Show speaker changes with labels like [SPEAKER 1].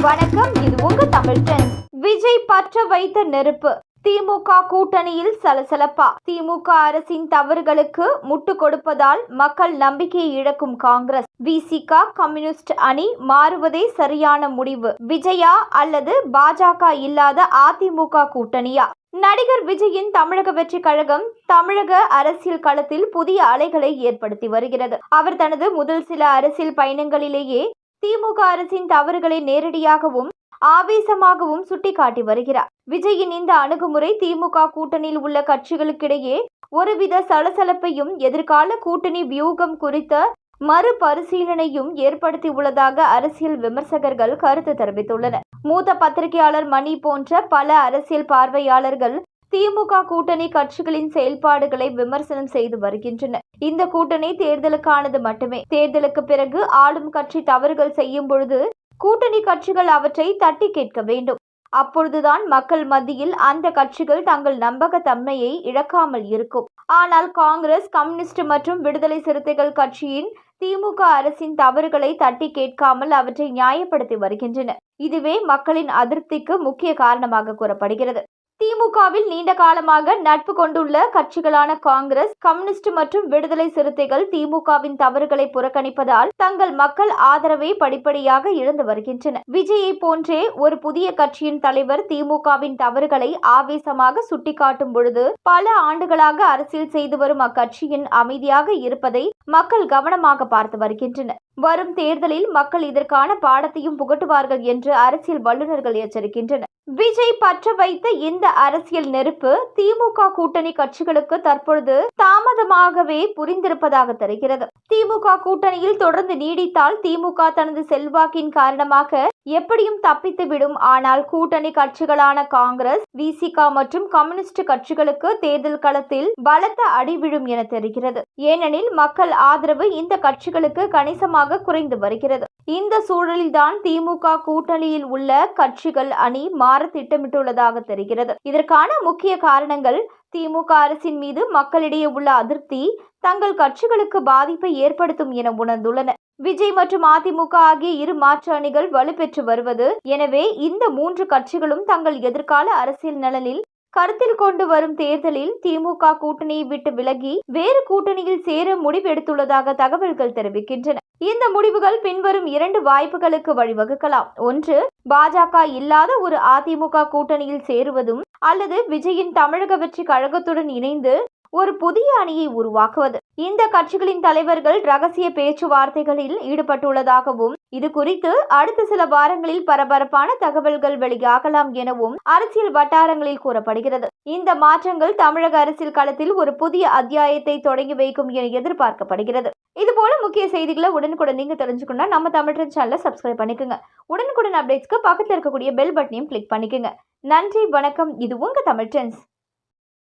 [SPEAKER 1] வணக்கம் இது உங்க தமிழ் விஜய் பற்ற வைத்த நெருப்பு. திமுக கூட்டணியில் சலசலப்பா. திமுக அரசின் தவறுகளுக்கு முட்டு கொடுப்பதால் மக்கள் நம்பிக்கையை இழக்கும் காங்கிரஸ். விசிக கம்யூனிஸ்ட் அணி மாறுவதே சரியான முடிவு. விஜயா அல்லது பாஜக இல்லாத அதிமுக கூட்டணியா? நடிகர் விஜயின் தமிழக வெற்றி கழகம் தமிழக அரசியல் களத்தில் புதிய அலைகளை ஏற்படுத்தி வருகிறது. அவர் தனது முதல் சில அரசியல் பயணங்களிலேயே திமுக அரசின் தவறுகளை நேரடியாகவும் ஆவேசமாகவும் சுட்டிக்காட்டி வருகிறார். விஜயின் இந்த அணுகுமுறை திமுக கூட்டணியில் உள்ள கட்சிகளுக்கிடையே ஒருவித சலசலப்பையும் எதிர்கால கூட்டணி வியூகம் குறித்த மறுபரிசீலனையும் ஏற்படுத்தியுள்ளதாக அரசியல் விமர்சகர்கள் கருத்து தெரிவித்துள்ளனர். மூத்த பத்திரிகையாளர் மணி போன்ற பல அரசியல் பார்வையாளர்கள் திமுக கூட்டணி கட்சிகளின் செயல்பாடுகளை விமர்சனம் செய்து வருகின்றனர். இந்த கூட்டணி தேர்தலுக்கானது மட்டுமே. தேர்தலுக்கு பிறகு ஆளும் கட்சி தவறுகள் செய்யும் பொழுது கூட்டணி கட்சிகள் அவற்றை தட்டி கேட்க வேண்டும். அப்பொழுதுதான் மக்கள் மத்தியில் அந்த கட்சிகள் தங்கள் நம்பகத்தன்மையை இழக்காமல் இருக்கும். ஆனால் காங்கிரஸ் கம்யூனிஸ்ட் மற்றும் விடுதலை சிறுத்தைகள் கட்சியின் திமுக அரசின் தவறுகளை தட்டி கேட்காமல் அவற்றை நியாயப்படுத்தி வருகின்றன. இதுவே மக்களின் அதிருப்திக்கு முக்கிய காரணமாக கூறப்படுகிறது. திமுகவில் நீண்ட காலமாக நட்பு கொண்டுள்ள கட்சிகளான காங்கிரஸ் கம்யூனிஸ்ட் மற்றும் விடுதலை சிறுத்தைகள் திமுகவின் தவறுகளை புறக்கணிப்பதால் தங்கள் மக்கள் ஆதரவை படிப்படியாக இழந்து வருகின்றனர். விஜயை போன்றே ஒரு புதிய கட்சியின் தலைவர் திமுகவின் தவறுகளை ஆவேசமாக சுட்டிக்காட்டும் பொழுது பல ஆண்டுகளாக அரசியல் செய்து வரும் அக்கட்சியின் அமைதியாக இருப்பதை மக்கள் கவனமாக பார்த்து வருகின்றனர். வரும் தேர்தலில் மக்கள் இதற்கான பாடத்தையும் புகட்டுவார்கள் என்று அரசியல் வல்லுநர்கள் எச்சரிக்கின்றனர். விஜய் பற்ற வைத்த இந்த அரசியல் நெருப்பு திமுக கூட்டணி கட்சிகளுக்கு தற்பொழுது தாமதமாகவே புரிந்திருப்பதாக தெரிகிறது. திமுக கூட்டணியில் தொடர்ந்து நீடித்தால் திமுக தனது செல்வாக்கின் காரணமாக எப்படியும் தப்பித்துவிடும். ஆனால் கூட்டணி கட்சிகளான காங்கிரஸ் விசிகா மற்றும் கம்யூனிஸ்ட் கட்சிகளுக்கு தேர்தல் களத்தில் பலத்த அடி விழும் என தெரிகிறது. ஏனெனில் மக்கள் ஆதரவு இந்த கட்சிகளுக்கு கணிசமாக குறைந்து வருகிறது. இந்த சூழலில்தான் திமுக கூட்டணியில் உள்ள கட்சிகள் அணி மாற திட்டமிட்டுள்ளதாக தெரிகிறது. இதற்கான முக்கிய காரணங்கள் திமுக அரசின் மீது மக்களிடையே உள்ள அதிருப்தி தங்கள் கட்சிகளுக்கு பாதிப்பை ஏற்படுத்தும் என உணர்ந்துள்ளன. விஜய் மற்றும் அதிமுக ஆகிய இரு மாற்று அணிகள் வலுப்பெற்று வருவது. எனவே இந்த மூன்று கட்சிகளும் தங்கள் எதிர்கால அரசியல் நலனில் கருத்தில் கொண்டு வரும் தேர்தலில் திமுக கூட்டணியை விட்டு விலகி வேறு கூட்டணியில் சேர முடிவெடுத்துள்ளதாக தகவல்கள் தெரிவிக்கின்றன. இந்த முடிவுகள் பின்வரும் இரண்டு வாய்ப்புகளுக்கு வழிவகுக்கலாம். ஒன்று பாஜக இல்லாத ஒரு அதிமுக கூட்டணியில் சேருவதும் அல்லது விஜயின் தமிழக வெற்றி கழகத்துடன் இணைந்து ஒரு புதிய அணியை உருவாக்குவது. இந்த கட்சிகளின் தலைவர்கள் ரகசிய பேச்சுவார்த்தைகளில் ஈடுபட்டுள்ளதாகவும் இது குறித்து அடுத்த சில வாரங்களில் பரபரப்பான தகவல்கள் வெளியாகலாம் எனவும் அரசியல் வட்டாரங்களில் கூறப்படுகிறது. இந்த மாற்றங்கள் தமிழக அரசியல் களத்தில் ஒரு புதிய அத்தியாயத்தை தொடங்கி வைக்கும் என எதிர்பார்க்கப்படுகிறது. இது போல முக்கிய செய்திகளை உடனுக்குடன் நீங்க தெரிஞ்சுக்கணும்னா நம்ம தமிழ் சேனலை சப்ஸ்கிரைப் பண்ணிக்கோங்க. உடனுக்குடன் அப்டேட்ஸ்க்கு பக்கத்தில் இருக்கக்கூடிய பெல் பட்டனையும் கிளிக் பண்ணிக்கோங்க. நன்றி வணக்கம். இது உங்க தமிழ் டென்ஸ்